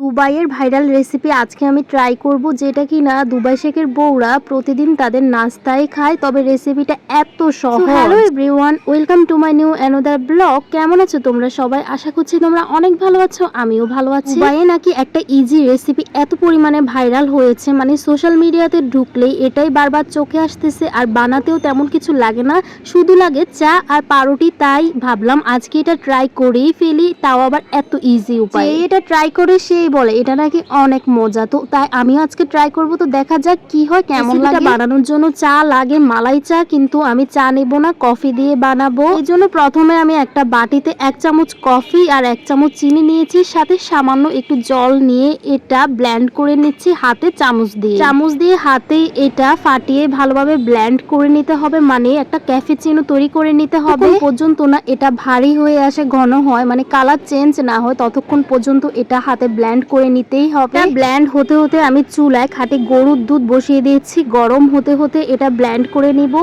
দুবাইয়ের viral recipe আজকে আমি ট্রাই করব যেটা কি না দুবাই শেখের বউরা প্রতিদিন তাদের নাস্তায় খায়। তবে রেসিপিটা এত সহজ। Hello everyone welcome to my new another blog কেমন আছো তোমরা সবাই? আশা করছি তোমরা অনেক ভালো আছো আমিও ভালো আছি। দুবাইয়ে নাকি একটা ইজি রেসিপি এত পরিমাণে ভাইরাল হয়েছে মানে সোশ্যাল মিডিয়াতে ঢুকলেই এটাই বারবার চোখে আসতেছে আর বানাতেও তেমন কিছু লাগে না। শুধু লাগে চা আর পাউরুটি তাই ভাবলাম আজকে এটা ট্রাই করেই ফেলি তাও আবার এত ইজি উপায়। এটা ট্রাই করে সেই বলে এটা নাকি অনেক মজা। তো তাই আমিও আজকে ট্রাই করব। তো দেখা যাক কি হয় কেমন লাগে। বানানোর জন্য চা লাগে মালাই চা কিন্তু আমি চা নেব না কফি দিয়ে বানাবো। এই জন্য প্রথমে আমি একটা বাটিতে এক চামচ কফি আর এক চামচ চিনি নিয়েছি সাথে সামান্য একটু জল নিয়ে এটা ব্ল্যান্ড করে নিচ্ছি হাতে চামচ দিয়ে। চামচ দিয়ে হাতে এটা ফাটিয়ে ভালোভাবে ব্ল্যান্ড করে নিতে হবে মানে একটা ক্যাফেচিনো তৈরি করে নিতে হবে। পর্যন্ত না এটা ভারী হয়ে আসে ঘন হয় মানে কালার চেঞ্জ না হয় ততক্ষণ পর্যন্ত এটা হাতে ব্ল্যান্ড করে নিতেই হবে। ব্ল্যান্ড হতে হতে আমি চুলায় খাঁটি গরুর দুধ বসিয়ে দিয়েছি। গরম হতে হতে এটা ব্ল্যান্ড করে নিব।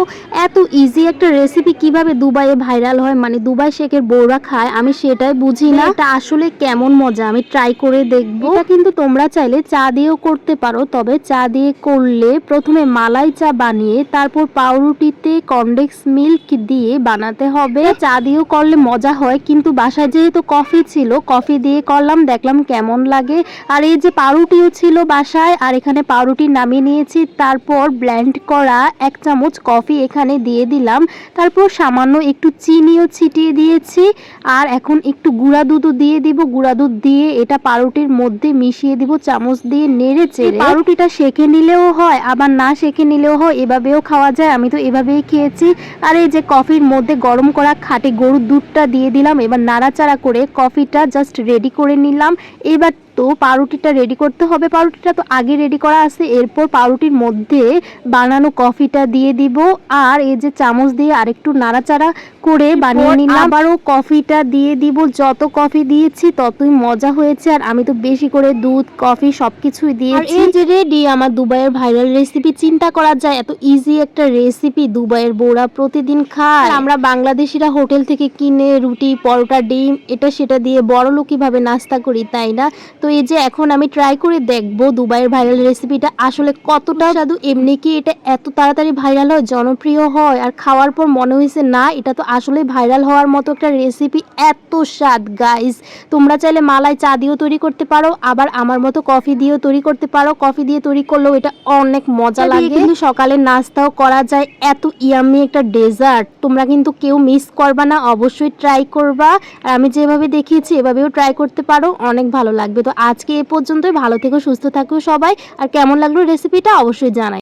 এত ইজি একটা রেসিপি কীভাবে দুবাইয়ে ভাইরাল হয় মানে দুবাই শেখের বউরা খায় আমি সেটাই বুঝি না। এটা আসলে কেমন মজা? আমি ট্রাই করে দেখব। এটা কিন্তু তোমরা চাইলে চা দিয়েও করতে পারো তবে চা দিয়ে করলে প্রথমে মালাই চা বানিয়ে তারপর পাউরুটিতে কনডেক্স মিল্ক দিয়ে বানাতে হবে। চা দিয়েও করলে মজা হয় কিন্তু বাসায় যেহেতু কফি ছিল কফি দিয়ে করলাম দেখলাম কেমন লাগে। আর এই যে পাউরুটিও ছিল বাসায় আর এখানে পাউরুটি নামিয়ে নিয়েছি। তারপর ব্ল্যান্ড করা এক চামচ কফি এখানে দিয়ে দিলাম। তারপর সামান্য একটু চিনিও ছিটিয়ে দিয়েছি। আর এখন একটু গুঁড়া দুধও দিয়ে দিব। গুঁড়া দুধ দিয়ে এটা পাউরুটির মধ্যে মিশিয়ে দিব চামচ দিয়ে নেড়ে চেড়ে। পাউরুটিটা সেকে নিলেও হয় আবার না সেকে নিলেও হয় এভাবেও খাওয়া যায়। আমি তো এভাবেই খেয়েছি। আর এই যে কফির মধ্যে গরম করা খাটে গরুর দুধটা দিয়ে দিলাম। এবার নাড়াচাড়া করে কফিটা জাস্ট রেডি করে নিলাম। এবার তো পাউরুটিটা রেডি করতে হবে। পাউরুটিটা তো আগে রেডি করা আছে। এরপর পাউরুটির মধ্যে বানানো কফিটা দিয়ে দিব। আর এই যে চামচ দিয়ে আরেকটু নাড়াচাড়া করে বানিয়ে নিলাম আবারও কফিটা দিয়ে দিব। যত কফি দিয়েছি ততই মজা হয়েছে। আর আমি তো বেশি করে দুধ কফি সবকিছুই দিয়েছি। এই যে রেডি আমার দুবাইয়ের ভাইরাল রেসিপি চিন্তা করা যায়। এত ইজি একটা রেসিপি দুবাইয়ের বউরা প্রতিদিন খায়। আমরা বাংলাদেশিরা হোটেল থেকে কিনে রুটি পরোটা ডিম এটা সেটা দিয়ে বড় লোকিভাবে নাস্তা করি তাই না? তো এই যে এখন আমি ট্রাই করে দেখব দুবাইয়ের ভাইরাল রেসিপিটা আসলে কতটা স্বাদু এমনি কি এটা এত তাড়াতাড়ি ভাইরাল হয় জনপ্রিয় হয় আর খাওয়ার পর মনে হয়েছে না এটা তো আসলে ভাইরাল হওয়ার মতো একটা রেসিপি এত স্বাদ গাইস তোমরা চাইলে মালাই চা দিয়েও তৈরি করতে পারো আবার আমার মতো কফি দিয়েও তৈরি করতে পারো। কফি দিয়ে তৈরি করলেও এটা অনেক মজা লাগে। কিন্তু সকালে নাস্তাও করা যায় এত ইয়ামি একটা ডেজার্ট তোমরা কিন্তু কেউ মিস করবা না অবশ্যই ট্রাই করবা। আর আমি যেভাবে দেখিয়েছি এভাবেও ট্রাই করতে পারো অনেক ভালো লাগবে। তো আজকে এ পর্যন্তই। ভালো থেকো সুস্থ থাকো সবাই। আর কেমন লাগল রেসিপিটা অবশ্যই জানাই।